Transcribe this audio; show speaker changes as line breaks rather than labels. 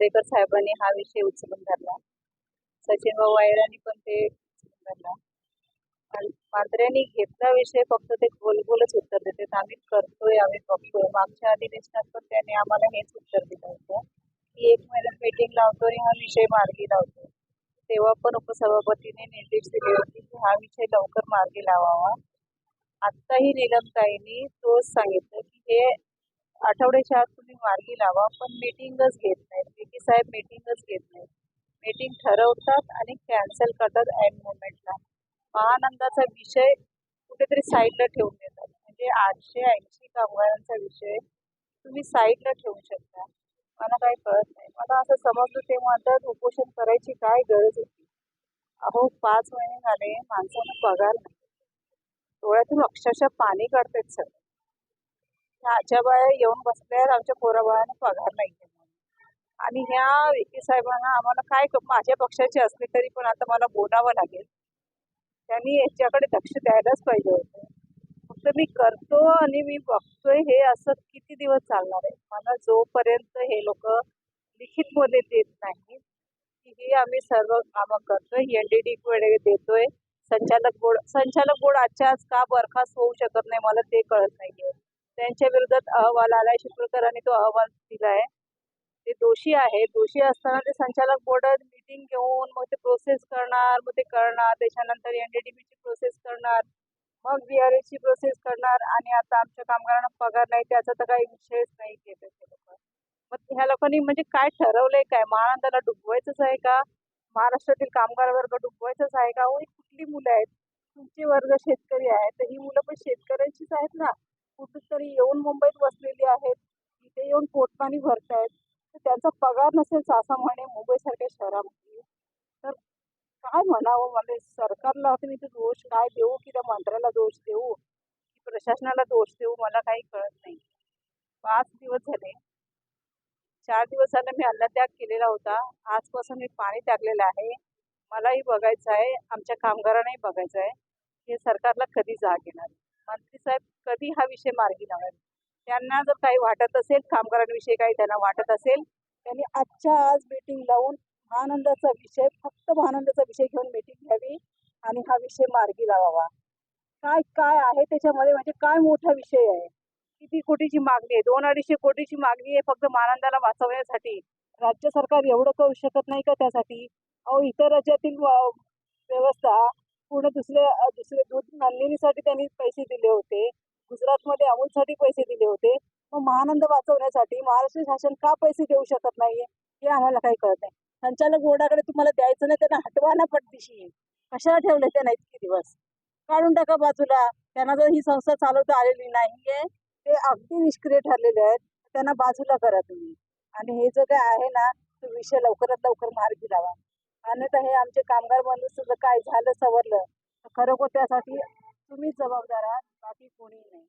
दरेकर साहेबांनी हा विषय उचलून धरला. सचिन भाऊ वायरांनी पण ते उचलून धरला. आणि घेतला विषय फक्त ते गोलगोलच उत्तर देते आम्ही करतोय आम्ही बघतोय. मागच्या अधिवेशनात पण त्यांनी आम्हाला हेच उत्तर दिलं होतं की एक महिन्यात मीटिंग लावतो आणि हा विषय मार्गी लावतो. तेव्हा पण उपसभापतीने निर्देश दिले होते की हा विषय लवकर मार्गी लावावा. आत्ताही नीलमताईंनी तोच सांगितलं की हे आठवड्याच्या आत तुम्ही मार्गी लावा पण मीटिंगच घेत नाहीत. पी साहेब मीटिंगच घेत नाहीत. मीटिंग ठरवतात आणि कॅन्सल करतात ॲन मुमेंटला महानंदाचा विषय कुठेतरी साईडला ठेवून देतात. म्हणजे आठशे ऐंशी कामगारांचा विषय तुम्ही साईडला ठेवू शकता. मला काही कळत नाही. मला असं समजलं ते म्हणतात उपोषण करायची काय गरज होती? अहो पाच महिने झाले माणसानं पगार नाही. डोळ्यातून अक्षरशः पाणी काढतात सर ह्या बाया येऊन बसल्यावर आमच्या पोराबाळांना पगार नाही आणि ह्या विकी साहेबांना आम्हाला काय माझ्या पक्षाचे असले तरी पण आता मला बोलावं लागेल. त्यांनी याच्याकडे लक्ष द्यायलाच पाहिजे होतं. फक्त मी करतो आणि मी बघतोय हे असं किती दिवस चालणार आहे? मला जोपर्यंत हे लोक लिखितमध्ये देत नाही की हे आम्ही सर्व कामं करतोय एन डी डी कडे देतोय संचालक बोर्ड संचालक बोर्ड आजच्या आज का बरखास्त होऊ शकत नाही मला ते कळत नाहीये. त्यांच्या विरोधात अहवाल आलाय. चिपळकरांनी तो अहवाल दिलाय. ते दोषी आहे दोषी असताना ते संचालक बोर्ड मीटिंग घेऊन मग ते प्रोसेस करणार मग ते करणार. त्याच्यानंतर एन डी डी प्रोसेस करणार. मग बी आर एसची प्रोसेस करणार आणि आता आमच्या कामगारांना पगार नाही. त्याचा तर काही विषयच नाही घेत ते लोक मग ह्या लोकांनी म्हणजे काय ठरवलंय? काय? महानंदाला डुबवायचंच आहे का? महाराष्ट्रातील कामगार वर्ग डुबवायचाच आहे का? हो ही कुठली मुलं आहेत? तुमचे वर्ग शेतकरी आहेत. तर ही मुलं पण शेतकऱ्यांचीच आहेत ना? कुठेतरी येऊन मुंबईत बसलेली आहेत. इथे येऊन पोटपाणी भरतायत. तर त्यांचा पगार नसेल असा म्हणे मुंबईसारख्या शहरामध्ये. तर काय म्हणावं? मला सरकारला तुम्ही ते दोष काय देऊ? की त्या मंत्र्याला दोष देऊ? की प्रशासनाला दोष देऊ? मला काही कळत नाही. पाच दिवस झाले. चार दिवस झाले मी अन्नत्याग केलेला होता. आजपासून मी पाणी टाकलेलं आहे. मलाही बघायचं आहे. आमच्या कामगारांनाही बघायचं आहे. हे सरकारला कधी जाग येणार? मंत्री साहेब कधी हा विषय मार्गी लावायला त्यांना जर काही वाटत असेल कामगारांविषयी काही त्यांना वाटत असेल त्यांनी आजच्या आज मीटिंग लावून महानंदाचा विषय फक्त महानंदाचा विषय घेऊन मीटिंग घ्यावी आणि हा विषय मार्गी लावावा. काय काय आहे त्याच्यामध्ये? म्हणजे काय मोठा विषय आहे? किती कोटीची मागणी आहे? दोन अडीचशे कोटीची मागणी आहे फक्त महानंदाला वाचवण्यासाठी. राज्य सरकार एवढं करू शकत नाही का त्यासाठी? अहो इतर राज्यातील व्यवस्था पूर्ण दुसऱ्या दुसरे दूध नंदिनीसाठी त्यांनी पैसे दिले होते. गुजरातमध्ये अमूलसाठी पैसे दिले होते. मग महानंद वाचवण्यासाठी महाराष्ट्र शासन का पैसे देऊ शकत नाहीये हे आम्हाला काही कळत नाही. संचालक बोर्डाकडे तुम्हाला द्यायचं नाही त्यांना हटवा ना पटदिशी कशाला ठेवले त्यांना इतके दिवस? काढून टाका बाजूला. त्यांना जर ही संस्था चालवता आलेली नाहीये ते अगदी निष्क्रिय ठरलेले आहेत. त्यांना बाजूला करा तुम्ही. आणि हे जे काय आहे ना तो विषय लवकरात लवकर मार्गी लावा. अन्यथा हे आमचे कामगार बंधू सुद्धा काय झालं सवरलं तर खरोखर त्यासाठी तुम्हीच जबाबदार आहात बाकी कोणी नाही.